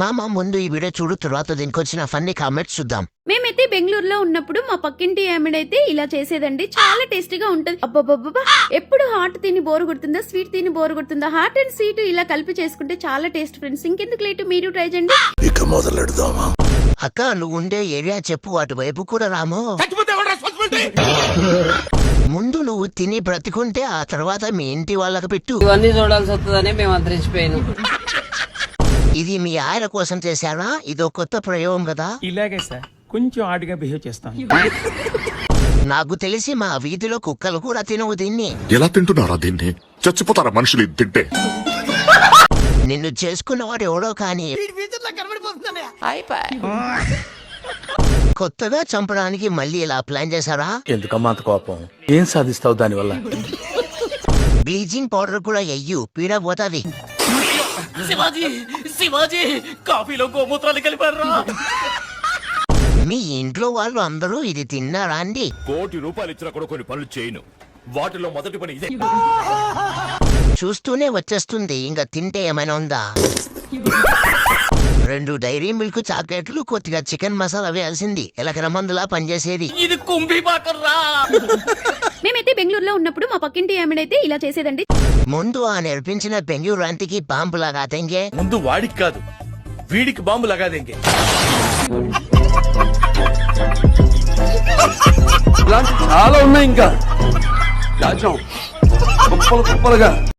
మామ ముందు ఈ వీడియో చూడు తర్వాత దీనికి వచ్చిన ఫన్నీ కామెంట్స్ చూద్దాం. మేమైతే బెంగళూరులో ఉన్నప్పుడు మా పక్కింటి ఆమెడైతే ఇలా చేసేదండి. చాలా టేస్టీగా ఉంటుంది. అబ్బబ్బబ్బా ఎప్పుడు హాట్ తిని బోరు కొడుతుందా స్వీట్ తిని బోరు కొడుతుందా? హాట్ అండ్ స్వీట్ ఇలా కలిపి చేసుకుంటే చాలా టేస్ట్ ఫ్రెండ్స్. ఇంకెందుకు లేటు? మీరు ట్రై చేయండి. ఇక మొదలెడదామా? అక్క నువ్వు ఉండే ఏరియా చెప్పు. అటువైపు కూడా రాము. ముందు నువ్వు తిని బ్రతికుంటే ఆ తర్వాత మీ ఇంటి వాళ్ళకి పెట్టు. ఇవన్నీ చూడాల్సి వస్తుందని మేము అంతరించిపోయాను. ఇది మీ ఆయన కోసం చేశారా? ఇదో కొత్త ప్రయోగం కదా? ఇలాగే సార్. కొంచెం ఆడిగా బిహేవ్ చేస్తాం నాకు తెలిసి మా వీధిలో కుక్కలు కూడా తినవు దీన్ని. ఎలా తింటున్నారా దీన్ని? చచ్చిపోతారా మనుషులు ఇది తింటే? నిన్ను చేసుకున్నవాడు ఎవడో కానీ. కొత్తగా చంపడానికి మళ్ళీ ఇలా ప్లాన్ చేశారా? ఎందుకమ్మా అంత కోపం? ఏం సాధిస్తావు దానివల్ల? బ్లీచింగ్ పౌడర్ కూడా ఎయ్యు పీడ పోతాది. శివాజీ కాఫీలో గోమూత్రాలు కలిపారా? మీ ఇంట్లో వాళ్ళు అందరూ ఇది తిన్నారా అండి? కోటి రూపాయలు ఇచ్చినా కూడా కొన్ని పనులు చేయను. వాటిలో మొదటి పని ఇదే. చూస్తూనే వచ్చేస్తుంది ఇంకా తింటే ఏమైనా ఉందా? రెండు డైరీ మిల్క్ చాక్లెట్లు కొద్దిగా చికెన్ మసాలా వేయాల్సింది. ఎలకల మందులా పనిచేసేది. ఇది కుంభీ పాకర్రా మేమైతే బెంగళూరులో ఉన్నప్పుడు మా పక్కింటి ఆమెడైతే ఇలా చేసేదండి. ముందు ఆ నేర్పించిన బెంగళూరు అంటికి బాంబులాగా తెంగే. ముందు వాడికి కాదు వీడికి బాంబు లగాదేంగే ఇలాంటి చాలా ఉన్నాయి ఇంకా. కుప్పలు కుప్పలుగా.